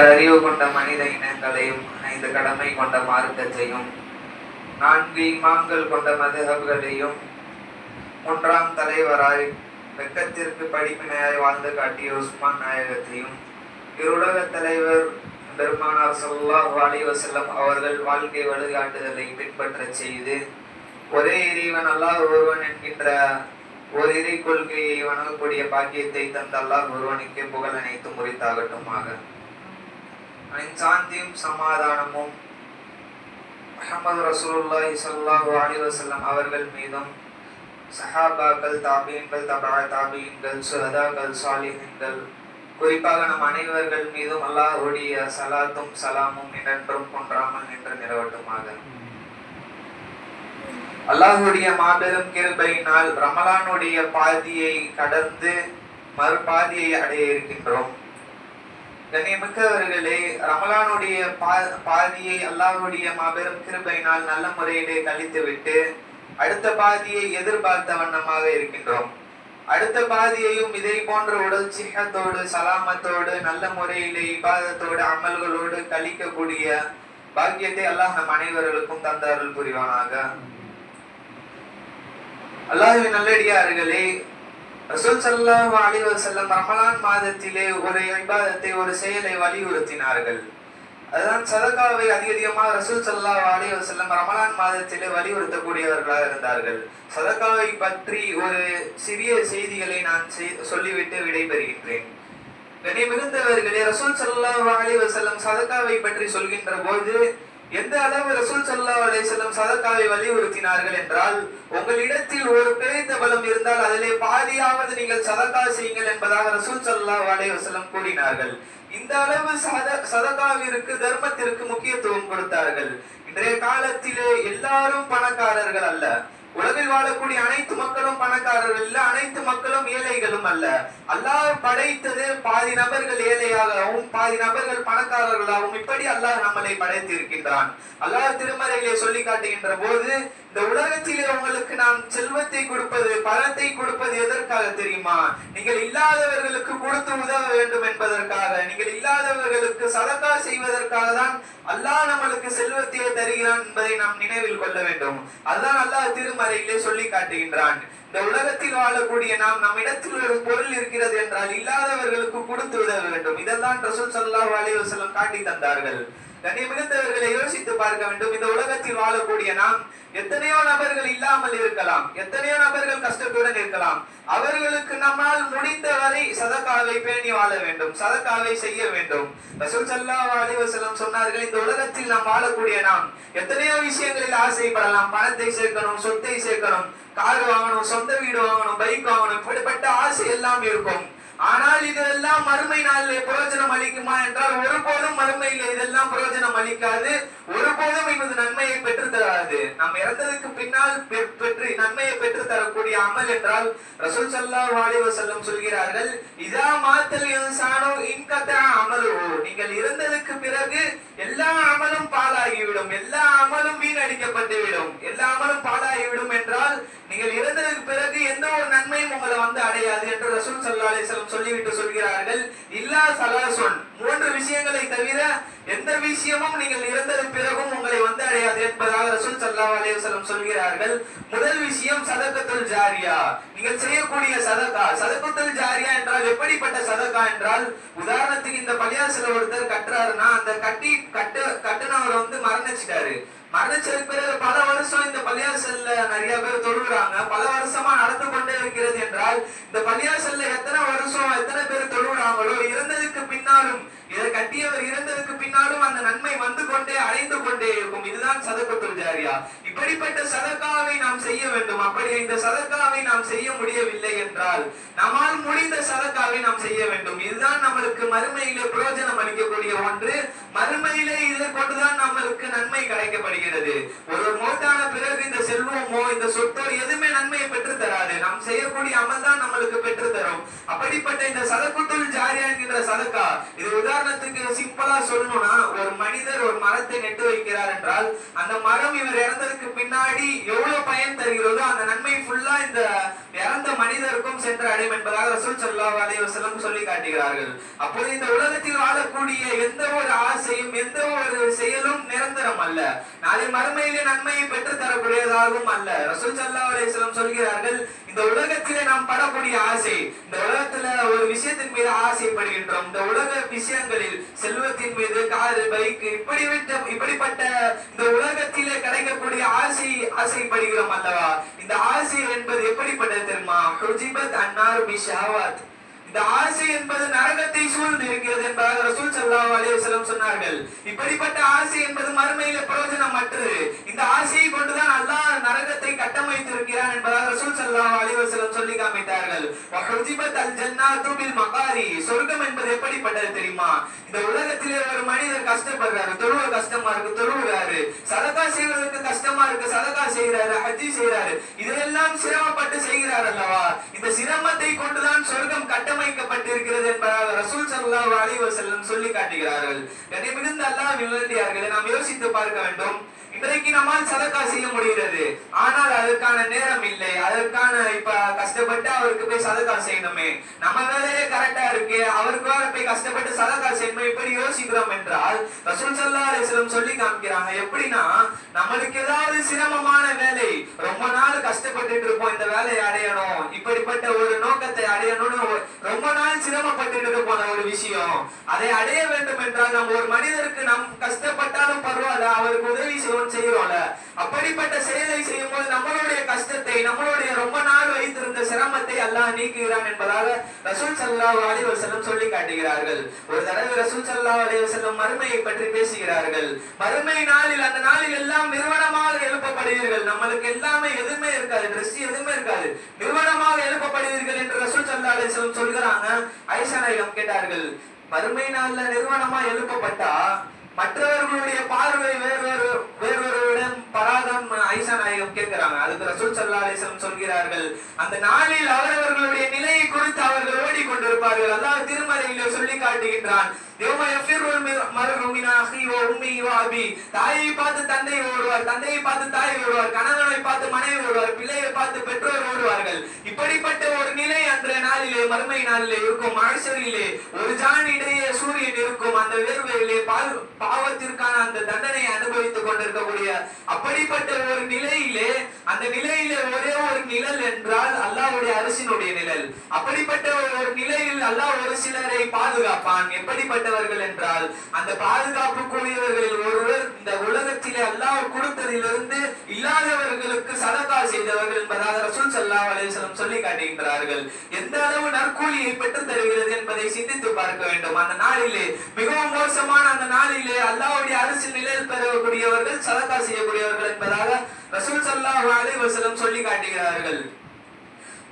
அறிவு கொண்ட மனித இனங்களையும் ஐந்து கடமை கொண்ட மார்க்கத்தையும் நான்கு இமாம்கள் கொண்ட மதுஹப்களையும் மூன்றாம் தலைவராய் வெக்கத்திற்கு படிப்பினையாய் வாழ்ந்து காட்டிய உஸ்மான் நாயகத்தையும் இருலக தலைவர் பெருமானார் ஸல்லல்லாஹு அலைஹி வசல்லம் அவர்கள் வாழ்க்கை வழிகாட்டுதலை பின்பற்றச் செய்து ஒரே இறைவன் அல்லாஹ் ஒருவன் என்கின்ற ஒரு இறை கொள்கையை வணங்கக்கூடிய பாக்கியத்தை தந்த அல்லாஹ் ஒருவனுக்கே புகழ் அனைத்தும் முறித்தாகட்டுமாக அவனின் சமாதானமும் அஹமது ரசூலுல்லாஹி ஸல்லல்லாஹு அலி வசல்லம் அவர்கள் மீதும் சஹாபாக்கள் தாபீன்கள் தபா தாபீன்கள் சுரதாக்கள் சாலிஹின்கள் குறிப்பாக நம் அனைவர்கள் மீதும் அல்லாஹுடைய சலாத்தும் சலாமும் என்றென்றும் கொன்றாமல் நின்று நிலவட்டுமாக. அல்லாஹுடைய மாபெரும் கிருபையினால் ரமலானுடைய பாதியை கடந்து மறுபாதியை அடைய இருக்கின்றோம். கண்ணியமிக்கவர்களே ரமலானுடைய பா- பாதியை அல்லாஹுடைய மாபெரும் கிருபையினால் நல்ல முறையிலே கழித்துவிட்டு அடுத்த பாதியை எதிர்பார்த்த வண்ணமாக இருக்கின்றோம். அடுத்த பாதியையும் இதை போன்ற உடல் சிஹத்தோடு சலாமத்தோடு நல்ல முறையிலே இபாதத்தோடு அமல்களோடு கழிக்கக்கூடிய பாக்கியத்தை அல்லாஹ் நம் அனைவர்களுக்கும் தந்தார்கள் புரிவானாக. அல்லாஹுவின் நல்லடியார்களே ரசூல் சல்லா அலி வசல்லம் ரமலான் மாதத்திலே ஒரு இபாதத்தை ஒரு செயலை வலியுறுத்தினார்கள். அதுதான் சதகாவை அதிக அதிகமாக ரசூல் சல்லா அலி வசல்லம் ரமலான் மாதத்திலே வலியுறுத்தக்கூடியவர்களாக இருந்தார்கள். சதகாவை பற்றி ஒரு சிறிய செய்திகளை நான் செய்- சொல்லிவிட்டு விடைபெறுகின்றேன். கண்ணிய மிகுந்தவர்களே ரசூல் சல்லா அலி வசல்லம் சதகாவை பற்றி சொல்கின்ற போது எந்த அளவு ரசூல் சல்லா அலைஹி வஸல்லம் சதகாவை வலியுறுத்தினார்கள் என்றால் உங்களிடத்தில் ஒரு பிழைத்த பலம் இருந்தால் அதிலே பாதியாவது நீங்கள் சதகா செய்யுங்கள் என்பதாக ரசூல் சல்லா அலைஹி வஸல்லம் கூறினார்கள். இந்த அளவு சத சதகாவிற்கு தர்மத்திற்கு முக்கியத்துவம் கொடுத்தார்கள். இன்றைய காலத்திலே எல்லாரும் பணக்காரர்கள் அல்ல. உலகில் வாழக்கூடிய அனைத்து மக்களும் பணக்காரர்கள் இல்ல அனைத்து மக்களும் ஏழைகளும் அல்ல. அல்லாஹ் படைத்தது பாதி நபர்கள் ஏழையாகவும் பாதி நபர்கள் பணக்காரர்களாகவும். இப்படி அல்லாஹ் நம்மளை படைத்து இருக்கின்றான் அல்லாஹ் திருமறையிலே சொல்லி காட்டுகின்ற போது இந்த உலகத்திலே உங்களுக்கு நாம் செல்வத்தை கொடுப்பது பணத்தை கொடுப்பது எதற்காக தெரியுமா? நீங்கள் இல்லாதவர்களுக்கு கொடுத்து உதவ வேண்டும் என்பதற்காக நீங்கள் இல்லாதவர்களுக்கு சதக்கா செய்வதற்காக தான் அல்லாஹ் நம்மளுக்கு செல்வத்தையே தருகிறான் என்பதை நாம் நினைவில் கொள்ள வேண்டும். அதுதான் அல்லாஹ் திரு திருமறையிலே சொல்லி காட்டுகின்றான். இந்த உலகத்தில் வாழக்கூடிய நாம் நம்மிடத்தில் ஒரு பொருள் இருக்கிறது என்றால் இல்லாதவர்களுக்கு கொடுத்து விட வேண்டும். இதெல்லாம் ரசூல் சல்லாஹ் அலைஹி காட்டி தந்தார்கள். கண்ணிய மிகுந்தவர்களை யோசித்து பார்க்க வேண்டும். இந்த உலகத்தில் வாழக்கூடிய நாம் எத்தனையோ நபர்கள் இல்லாமல் இருக்கலாம். எத்தனையோ நபர்கள் கஷ்டத்துடன் இருக்கலாம். அவர்களுக்கு நம்மால் முடிந்த வரை சதகாவை பேணி வாழ வேண்டும். சதகாவை செய்ய வேண்டும். ரசூல் ஸல்லல்லாஹு அலைஹி சொன்னார்கள் இந்த உலகத்தில் நாம் வாழக்கூடிய நாம் எத்தனையோ விஷயங்களில் ஆசைப்படலாம். பணத்தை சேர்க்கணும் சொத்தை சேர்க்கணும் கார் வாங்கணும் சொந்த வீடு வாங்கணும் பைக் வாங்கணும் இப்படிப்பட்ட ஆசை எல்லாம் இருக்கும். ஆனால் இதெல்லாம் மறுமை நாளிலே பிரயோஜனம் அளிக்குமா என்றால் ஒருபோதும் மறுமையில இதெல்லாம் பிரயோஜனம் அளிக்காது. ஒருபோதும் இது நன்மையை பெற்று தராது. நாம் இறந்ததுக்கு பின்னால் பெற்று நன்மையை பெற்று தரக்கூடிய அமல் என்றால் ரசூல் சல்லா வாலிவ வஸல்லம் சொல்கிறார்கள் இதா மாத்தல் இன்சானு இன்கத்தா அமலோ நீங்கள் இறந்ததுக்கு பிறகு எல்லா அமலும் பாழாகிவிடும். எல்லா அமலும் வீணடிக்கப்பட்டுவிடும். எல்லா அமலும் பாலாகிவிடும் என்றால் நீங்கள் இறந்ததற்கு பிறகு எந்த ஒரு நன்மையும் உங்களை வந்து அடையாது என்று ரசூல் சல்லா அலிஸ்லம் சொல்லிவிட்டு சொல்கிறார்கள். இல்லா சலாசுன். மூன்று விஷயங்களை தவிர எந்த விஷயமும் நீங்கள் இறந்தது பிறகும் உங்களை வந்து அடையாது என்பதாக ரசூல் சல்லா அலிஸ்லம் சொல்கிறார்கள். முதல் விஷயம் சதகத்துல் ஜாரியா. நீங்கள் செய்யக்கூடிய சதகா சதகத்துல் ஜாரியா என்றால் எப்படிப்பட்ட சதகா என்றால் உதாரணத்துக்கு இந்த பள்ளியாசில ஒருத்தர் கட்டுறாருன்னா அந்த கட்டி கட்டு கட்டுனவர் வந்து மரணிச்சிட்டாரு. மரணிச்சதுக்கு பிறகு பல வருஷம் இந்த பள்ளியாசல்ல நிறைய பேர் தொழுகிறாங்க. பல வருஷமா நடந்து கொண்டே இருக்கிறது என்றால் இந்த பள்ளியாசல்ல எத்தனை வருஷம் எத்தனை பேர் தொழுகிறாங்களோ இறந்ததுக்கு பின்னாலும் இதை கட்டியவர் இறந்ததுக்கு பின்னாலும் அந்த நன்மை வந்து கொண்டே அடைந்து கொண்டே இருக்கும். இதுதான் சதகத்துல் ஜாரியா. இப்படிப்பட்ட சதக்காவை நாம் செய்ய வேண்டும். அப்படி இந்த சதகாவை நாம் செய்ய முடியவில்லை என்றால் நம்மால் முடிந்த சதகாவை நாம் செய்ய வேண்டும். இதுதான் நம்மளுக்கு மறுமையிலே பிரயோஜனம் அளிக்கக்கூடிய ஒன்று. மறுமையிலே இதை கொண்டுதான் அழைக்கப்படுகிறது. ஒரு மோட்டான பிறகு இந்த செல்வமோ இந்த சொத்தோ எதுவுமே நன்மையை பெற்று தராது. நாம் செய்யக்கூடிய அமல் தான் நம்மளுக்கு பெற்று தரும். அப்படிப்பட்ட இந்த சதகுத்துல் ஜாரியா என்கின்ற சதக்கா இது உதாரணத்துக்கு சிம்பிளா சொல்லணும்னா ஒரு மனிதர் ஒரு மரத்தை நெட்டு வைக்கிறார் என்றால் அந்த மரம் இவர் இறந்ததுக்கு பின்னாடி எவ்வளவு பயன் தருகிறதோ அந்த நன்மை ஃபுல்லா இந்த சென்று அடையும் என்பதாக ரசூல் ஸல்லல்லாஹு அலைவசலம் சொல்லி காட்டுகிறார்கள். அப்போது இந்த உலகத்தில் வாழக்கூடிய எந்த ஒரு ஆசையும் எந்த ஒரு செயலும் நிரந்தரம் அல்ல. நாளை மறுமையிலே நன்மையை பெற்று தரக்கூடியதாகவும் அல்ல. ரசூல் சல்லா அலைவசலம் சொல்கிறார்கள் இந்த உலகத்திலே நாம் படக்கூடிய ஆசை இந்த உலகத்துல ஒரு விஷயத்தின் மீது ஆசைப்படுகின்றோம் இந்த உலக விஷயங்களில் செல்வத்தின் மீது காரு பைக் இப்படிவிட்ட இப்படிப்பட்ட இந்த உலகத்திலே கிடைக்கக்கூடிய ஆசை ஆசைப்படுகிறோம் அல்லவா இந்த ஆசை என்பது எப்படிப்பட்டது தெரியுமா ஹுஜிபத் அன்னார் பி ஷஹவாத் இந்த ஆசை என்பது நரகத்தை சூழ்ந்து இருக்கிறது என்பதாக ரசூல் ஸல்லல்லாஹு அலைஹி சொன்னார்கள். இப்படிப்பட்ட ஆசை என்பது மறுமையில பிரயோஜனமற்றது இந்த ஆசையை கொண்டுதான் அல்லாஹ் நரகத்தை கட்டமைத்திருக்கிறான் என்பதாக ரசூல் ஸல்லல்லாஹு அலைஹி சொல்லி காமித்தார்கள். மகாரி சொர்க்கம் என்பது எப்படிப்பட்டது தெரியுமா? இந்த உலகத்திலே ஒரு மனிதர் கஷ்டப்படுறாரு தொழுவ கஷ்டமா இருக்கு தொழுவுறாரு. சதகா செய்வதற்கு இருக்கு சதகா செய்யறாரு ஹஜ்ஜி செய்கிறாரு. இதெல்லாம் சிரமப்பட்டு செய்கிறார் அல்லவா? இந்த சிரமத்தை கொண்டுதான் சொர்க்கம் கட்டமைக்கப்பட்டிருக்கிறது என்பதாக ரசூல் சல்லாஹ் அலைஹி வஸல்லம் சொல்லி காட்டுகிறார்கள். மிகுந்த அல்லாஹ் நல்லடியார்களே நாம் யோசித்து பார்க்க வேண்டும். இன்றைக்கு நம்மால் சதக்கா செய்ய முடிகிறது. ஆனால் அதற்கான நேரம் இல்லை. அதற்கான இப்ப கஷ்டப்பட்டு அவருக்கு போய் சதக்கா செய்யணுமே. நம்ம வேலையே கரெக்டா இருக்கு. அவருக்கு வேற போய் கஷ்டப்பட்டு சதக்கா செய்யணுமே. இப்படி யோசிக்கிறோம் என்றால் ரசூல் சல்லா அலிஸ்லம் சொல்லி காமிக்கிறாங்க. எப்படின்னா நம்மளுக்கு ஏதாவது சிரமமான வேலை ரொம்ப நாள் கஷ்டப்பட்டுட்டு இருப்போம். இந்த வேலையை அடையணும். இப்படிப்பட்ட ஒரு நோக்கத்தை அடையணும்னு ரொம்ப நாள் சிரமப்பட்டுட்டு போன ஒரு விஷயம். அதை அடைய வேண்டும் என்றால் நம்ம ஒரு மனிதருக்கு நம் கஷ்டப்பட்டாலும் பரவாயில்ல அவருக்கு உதவி செய்வோம் செய்யறோம்ல அப்படிப்பட்ட செயலை செய்யும் போது நம்மளுடைய கஷ்டத்தை நம்மளுடைய ரொம்ப நாள் வைத்திருந்த சிரமத்தை அல்லாஹ் நீக்குகிறான் என்பதாக ரசூல் சல்லா அலைஹி வஸல்லம் சொல்லி காட்டுகிறார்கள். ஒரு தடவை ரசூல் சல்லா அலைஹி வஸல்லம் மறுமையை பற்றி பேசுகிறார்கள். மறுமை நாளில் அந்த நாளில் எல்லாம் நிறுவனமாக எழுப்பப்படுவீர்கள். நம்மளுக்கு எல்லாமே எதுவுமே இருக்காது. ட்ரெஸ் எதுவுமே இருக்காது. நிறுவனமாக எழுப்பப்படுவீர்கள் என்று ரசூல் சல்லா அலைஹி வஸல்லம் சொல்கிறாங்க. ஐசா நாயகம் கேட்டார்கள் மறுமை நாளில் நிறுவனமா எழுப்பப்பட்டா? மற்றவர்களுடைய பார்வை வேறு வேறு வேறொருவரிடம் பராதம் ஐசா நாயகம் கேட்கிறாங்க. அதுக்கு ரசூல் சல்லாசம் சொல்கிறார்கள் அந்த நாளில் அவரவர்களுடைய நிலையை குறித்து அவர்கள் ஓடிக்கொண்டிருப்பார்கள். அல்லாஹ் திருமறையிலே சொல்லி காட்டுகின்றான் யௌம யஃபிருல் மிர்- மின் அஹி வ உம்மி வ அபி தாயை பார்த்து தந்தை ஓடுவார். தந்தையை பார்த்து தாய் ஓடுவார். கணவனை பார்த்து மனைவி ஓடுவார். பிள்ளையை பார்த்து பெற்றோர் ஓடுவார்கள். இப்படிப்பட்ட ஒரு நிலை அன்றைய நாளிலே மறுமை நாளிலே இருக்கும். மனுஷரிலே ஒரு ஜானிடையே சூரியன் இருக்கும். அந்த வேர்வையிலே பால் பாவத்திற்கான அந்த தண்டனையை அனுபவித்துக் கொண்டிருக்கக்கூடிய அப்படிப்பட்ட ஒரு நிலையிலே அந்த நிலையிலே ஒரே ஒரு நிழல் என்றால் அல்லாவுடைய அரசினுடைய நிழல். அப்படிப்பட்ட ஒரு நிலையில் அல்லாஹ் ஒரு சிலரை பாதுகாப்பான். எப்படிப்பட்ட எப்படிப்பட்டவர்கள் என்றால் அந்த பாதுகாப்பு கூடியவர்களில் ஒருவர் இந்த உலகத்திலே அல்லாஹ் கொடுத்ததிலிருந்து இல்லாதவர்களுக்கு சதகா செய்தவர்கள் என்பதாக ரசூல் சல்லா அலைஹி சொல்லி காட்டுகின்றார்கள். எந்த அளவு நற்கூலியை பெற்று தருகிறது என்பதை சிந்தித்து பார்க்க வேண்டும். அந்த நாளிலே மிகவும் மோசமான அந்த நாளிலே அல்லாவுடைய அரசின் நிலையில் பெறக்கூடியவர்கள் சதகா செய்யக்கூடியவர்கள் என்பதாக ரசூல் ஸல்லல்லாஹு அலைஹி வஸல்லம் சொல்லி காட்டுகிறார்கள்.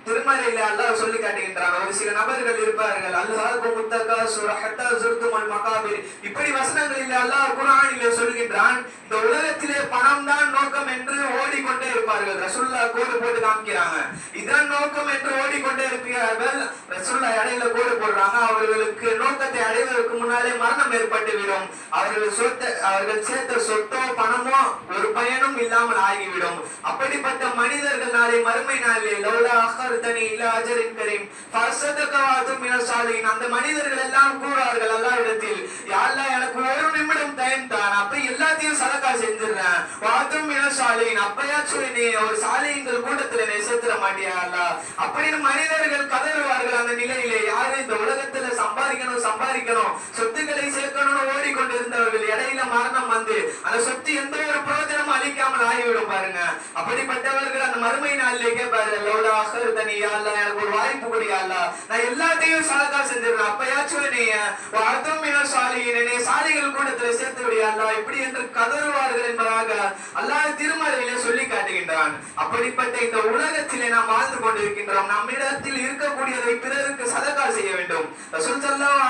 திருமறையில அல்லாஹ் சொல்லி காட்டுகின்றான். ஒரு சில நபர்கள் இருப்பார்கள். அல்லாஹ் முத்தகாசுர இப்படி சுருத்துமல் மகாபிர். இப்படி வசனங்களில் அல்லாஹ் குர்ஆனிலே சொல்கின்றான் இந்த உலகத்திலே பணம் தான் நோக்கம் என்று ஓடிக்கொண்டே இருப்பார்கள். ரசுல்லா கோடு போட்டு காமிக்கிறாங்க. இதான் நோக்கம் என்று ஓடிக்கொண்டே இருக்கிறார்கள் ரசுல்லா இடையில கோடு போடுறாங்க. அவர்களுக்கு நோக்கத்தை அடைவதற்கு முன்னாலே மரணம் ஏற்பட்டு விடும் அவர்கள் சொத்த அவர்கள் சேர்த்த சொத்தோ பணமோ ஒரு பயனும் இல்லாமல் ஆகிவிடும். அப்படிப்பட்ட மனிதர்கள் நாளை மறுமை நாளிலே லௌலா அஹர்தனி இல்லா அஜரின் கரீம். ஃபர்சதகவாதும் மினசாலின் அந்த மனிதர்கள் எல்லாம் கூறார்கள் அல்லாஹ்விடத்தில் யா அல்லாஹ் எனக்கு ஒரு நிமிடம் டைம் தான் அப்ப எல்லாத்தையும் சலக்கா செஞ்சிடுறேன். வாதும் மினசாலின் அப்பயா அப்பயாச்சும் நீ ஒரு சாலிஹின்கள் கூட்டத்துல நீ சேர்த்துட மாட்டியா அல்லாஹ் அப்படின்னு மனிதர்கள் கதறுவார்கள் அந்த நிலையிலே. யாரு இந்த உலகத்துல சம்பாதிக்கணும் சம்பாதிக்கணும்? சொத்துக்கள் சேர்க்கணும்னு ஓடிக்கொண்டிருந்தவர்கள் இடையில மரணம் வந்து அந்த சொத்து எந்த ஒரு பிரயோஜனமும் அளிக்காமல் ஆகிவிடும் பாருங்க அப்படிப்பட்டவர்கள் அந்த மறுமை நாளிலே கேட்பாரு லௌலா அஹர்தனி யா எனக்கு ஒரு வாய்ப்பு கொடு யா நான் எல்லாத்தையும் சதகா செஞ்சிடுறேன். அப்பயாச்சும் நீ வாதும் மின சாலியின் என்னை சாலிகள் கூட்டத்துல சேர்த்து விடு யா இப்படி என்று கதறுவார்கள் என்பதாக அல்லாஹ் திருமறையிலே சொல்லி காட்டுகின்றான். அப்படிப்பட்ட இந்த உலகத்திலே நாம் வாழ்ந்து கொண்டிருக்கின்றோம். நம்மிடத்தில் இருக்கக்கூடியதை பிறருக்கு சதகா செய்ய வேண்டும். ரசூல் ஸல்லல்லாஹு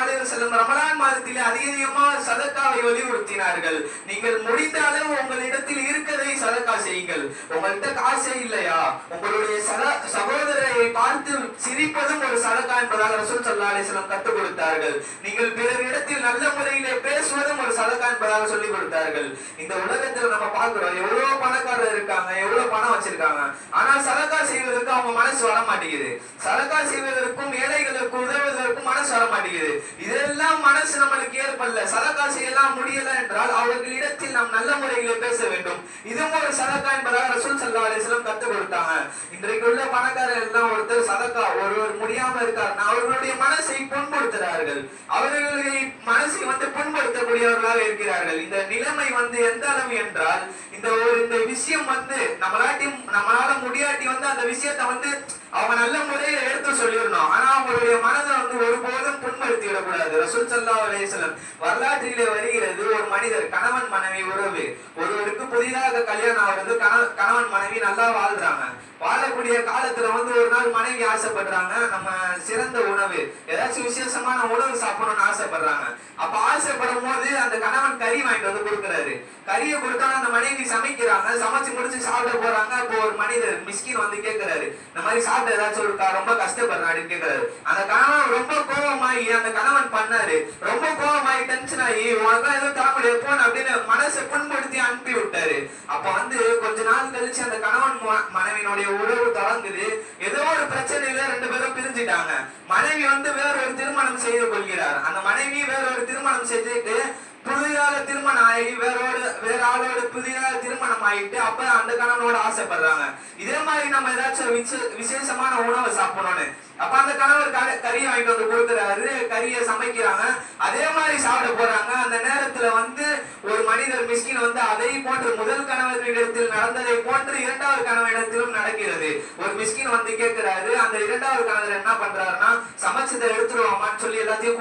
மாதத்திலே அதிகமாக சதக்காவை வலியுறுத்தினார்கள். நீங்கள் முடிந்த அளவு உங்களிடத்தில் இருக்கதை சதக்கா செய்யுங்கள். உங்கள்கிட்ட காசே இல்லையா? உங்களுடைய சத- சகோதரரை பார்த்து சிரிப்பதும் ஒரு சதக்கா என்பதாக ரசூல் சல்லா அலிஸ்லாம் கற்றுக் கொடுத்தார்கள். நீங்கள் பிறரிடத்தில் நல்ல முறையிலே என்பதாக சொல்லிக் கொடுத்தார்கள். இந்த உலகத்தில் நம்ம பார்க்கிறோம் எவ்வளவு பணக்காரர் இருக்காங்க எவ்வளவு வச்சிருக்காங்க. ஆனா சதக்கா செய்வதற்கு அவங்க மனசு வர மாட்டேங்குது. சதக்கா செய்வதற்கும் ஏழைகளுக்கு உதவுவதற்கும் மனசு வர மாட்டேங்குது. இதெல்லாம் மனசு நம்மளுக்கு ஏற்படல. சதக்கா செய்யலாம் முடியல என்றால் அவர்களிடத்தில் நாம் நல்ல முறைகளை பேச வேண்டும். இதுவும் ஒரு சதக்கா என்பதாக ரசூல் சல்லா அலிஸ்லாம் கத்துக் கொடுத்தாங்க. இன்றைக்கு உள்ள பணக்காரர்கள் எல்லாம் ஒருத்தர் சதக்கா ஒருவர் முடியாம இருக்காருன்னா அவர்களுடைய மனசை புண்படுத்துகிறார்கள். அவர்களுடைய மனசை வந்து புண்படுத்தக்கூடியவர்களாக இருக்கிறார்கள். இந்த நிலைமை வந்து எந்த அளவு என்றால் இந்த ஒரு இந்த விஷயம் வந்து நம்மளாட்டி நம்மளால முடியாட்டி வந்து அந்த விஷயத்தை வந்து அவங்க நல்ல முறையில எடுத்து சொல்லிடணும். ஆனா அவங்களுடைய மனதை வந்து ஒருபோதும் புண்படுத்தி விடக்கூடாது ரசூல் சல்லா அலையம் வரலாற்றிலே வருகிறது ஒரு மனிதர் கணவன் மனைவி உறவு. ஒருவருக்கு புதிதாக கல்யாணம் ஆகிறது கண- கணவன் மனைவி நல்லா வாழ்றாங்க. வாழக்கூடிய காலத்துல வந்து ஒரு நாள் மனைவி ஆசைப்படுறாங்க நம்ம சிறந்த உணவு. ஏதாச்சும் விசேஷமான உணவு சாப்பிடணும்னு ஆசைப்படுறாங்க. அப்ப ஆசைப்படும் போது அந்த கணவன் கறி வாங்கிட்டு வந்து கொடுக்குறாரு. கறியை கொடுத்தா அந்த மனைவி சமைக்கிறாங்க சமைச்சு முடிச்சு சாப்பிட போறாங்க. அப்போ ஒரு மனிதர் மிஸ்கின் வந்து கேட்கிறாரு இந்த மாதிரி சாப்பிட ஏதாச்சும் இருக்கா? ரொம்ப கஷ்டப்படுறேன் அப்படின்னு கேட்கிறாரு அந்த கணவன் ரொம்ப கோபமாகி அந்த கணவன் பண்ணாரு. ரொம்ப கோபமாகி டென்ஷன் ஆகி உனக்கு எதுவும் தர முடியாது போன அப்படின்னு மனசை புண்படுத்தி அனுப்பி விட்டாரு. அப்ப வந்து கொஞ்ச நாள் கழிச்சு அந்த கணவன் மனைவியினுடைய உறவு தொடங்குது ஏதோ ஒரு பிரச்சனையில ரெண்டு பேரும் பிரிஞ்சிட்டாங்க. மனைவி வந்து வேற ஒரு திருமணம் செய்து கொள்கிறார். அந்த மனைவி வேற ஒரு திருமணம் செஞ்சுட்டு புதிதாக திருமணம் ஆகி வேறோட வேற ஆளோட புதிதாக திருமணம் ஆகிட்டு அப்ப அந்த கணவனோட ஆசைப்படுறாங்க. இதே மாதிரி நம்ம ஏதாச்சும் விசே- விசேஷமான உணவை சாப்பிடணும்னு. அப்ப அந்த கணவர் கறியை வாங்கிட்டு வந்து கொடுக்குறாரு. கறியை சமைக்கிறாங்க. அதே மாதிரி சாப்பிட போறாங்க. அந்த நேரத்துல வந்து ஒரு மனிதர் மிஸ்கின் வந்து அதை போன்று முதல் கணவர்களிடத்தில் நடந்ததை போன்று இரண்டாவது கணவரிடத்திலும் நடக்கிறது ஒரு மிஸ்கின் வந்து கேட்கிறாரு அந்த இரண்டாவது கணவர் என்ன பண்றாருன்னா சமைச்சதை எடுத்துருவாமான்னு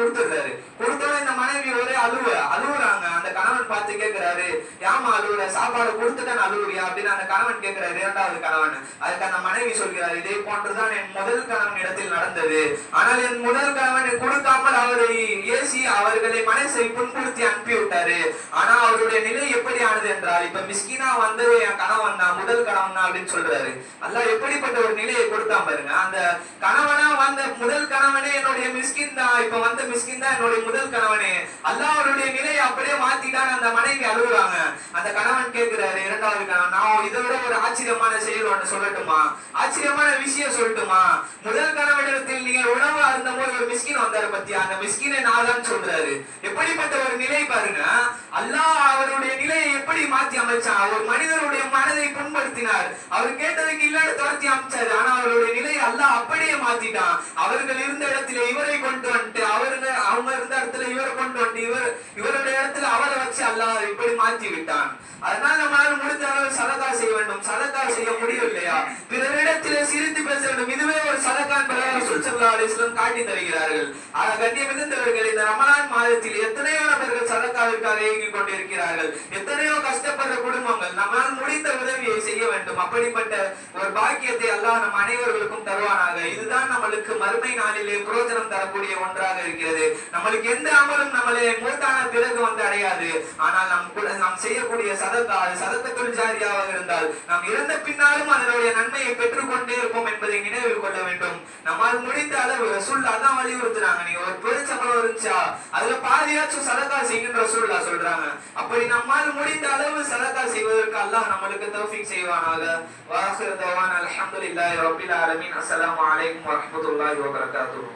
சொல்லி எல்லாத்தையும் கொடுத்துடுறாரு கொடுத்தோட இந்த மனைவி ஒரே அழுவ அழுவுறாங்க அந்த கணவன் பார்த்து கேட்கிறாரு ஏமா அழுவுற சாப்பாடு கொடுத்துட்டேன் அழுவுறியா அப்படின்னு அந்த கணவன் கேட்கிறார் இரண்டாவது கணவன். அதுக்கு அந்த மனைவி சொல்கிறார் இதே போன்றுதான் என் முதல் கணவன் இடத்தில் நடந்தது. ஆனால் என் முதல் கணவன் கொடுக்காமல் அவரை ஏசி அவர்களை மனசை புண்படுத்தி அனுப்பி விட்டாரு ஆனா அவருடைய நிலை எப்படி ஆனது என்றால் இப்ப மிஸ்கினா வந்து என் கணவன் தான் முதல் கணவன் தான் அப்படின்னு சொல்றாரு. அல்லாஹ் எப்படிப்பட்ட ஒரு நிலையை கொடுத்தான் பாருங்க. அந்த கணவனா வந்த முதல் கணவனே என்னுடைய மிஸ்கின் தான். இப்ப வந்த மிஸ்கின் தான் என்னுடைய முதல் கணவனே. அல்லாஹ் அவருடைய நிலையை அப்படியே மாத்திட்டான் அந்த மனைவி அழுகுறாங்க. அந்த கணவன் கேட்கிறாரு இரண்டாவது கணவன் நான் இதை விட ஒரு ஆச்சரியமான செயல் ஒன்று சொல்லட்டுமா? ஆச்சரியமான விஷயம் சொல்லட்டுமா? முதல் கணவனிடத்தில் நீங்க உணவு அருந்தும் போது ஒரு மிஸ்கின் வந்தாரு பத்தியா? அந்த மிஸ்கினை நான் தான் சொல்றாரு. எப்படிப்பட்ட ஒரு நிலை பாருங்க. அல்லாஹ் அவருடைய நிலையை எப்படி மாத்தி அமைச்சான்? ஒரு மனிதருடைய மனதை புண்படுத்தினார். அவர் கேட்டதுக்கு இல்லாத துரத்தி அமைச்சாரு. ஆனா அவருடைய நிலையை அல்லாஹ் அப்படியே மாத்திட்டான். அவர்கள் இருந்த இடத்துல இவரை கொண்டு வந்துட்டு அவருங்க அவங்க இருந்த இடத்துல இவரை கொண்டு வந்துட்டு இவர் இவரை இடத்துல அவரை வச்சு அல்லாஹ் இப்படி விட்டான் அதனால் நம்மளால முடிந்த அளவு சதகா செய்ய வேண்டும். சதகா செய்ய முடியவில்லையா? பிறரிடத்திலே சிரித்து பேச வேண்டும். இதுவே ஒரு சதகா பிரகாரம் சுற்றுலா அலிஸ்லம் காட்டி தருகிறார்கள். ஆக கண்ணியம் மிகுந்தவர்கள் இந்த ரமலான் மாதத்தில் எத்தனையோ நபர்கள் சதகாவிற்காக இயங்கிக் கொண்டிருக்கிறார்கள். எத்தனையோ கஷ்டப்படுற குடும்பங்கள் நம்மால் முடிந்த உதவியை செய்ய வேண்டும். அப்படிப்பட்ட ஒரு பாக்கியத்தை அல்லாஹ் நம் அனைவர்களுக்கும் தருவானாக. இதுதான் நம்மளுக்கு மறுமை நாளிலே புரோஜனம் தரக்கூடிய ஒன்றாக இருக்கிறது. நம்மளுக்கு எந்த அமலும் நம்மளே மூத்தான பிறகு வந்து அடையாது. ஆனால் நாம் செய்யக்கூடிய சதத்தா அது சதக்கத்துள் ஜாரியாக இருந்தால் நாம் இறந்த பின்னாலும் அதனுடைய நன்மையை பெற்றுக்கொண்டே இருப்போம் என்பதை நினைவில் கொள்ள வேண்டும். நம்மால் முடிந்த அளவு ரசூல்லா தான் வலியுறுத்துறாங்க. நீங்க ஒரு பெருச்சம்பளம் இருந்துச்சா? அதுல பாதியாச்சும் சதத்தா செய்யுன்ற ரசூல்லா சொல்றாங்க. அப்படி நம்மால் முடிந்த அளவு சதத்தா செய்வதற்கு அல்லாஹ் நம்மளுக்கு தௌஃபிக் செய்வானாக. வாஹிர் தவான். அலமதுல்லாஹி ரபில் ஆலமின். அஸ்ஸலாமு அலைக்கும் வரஹ்மத்துல்லாஹி வபரகாத்துஹு.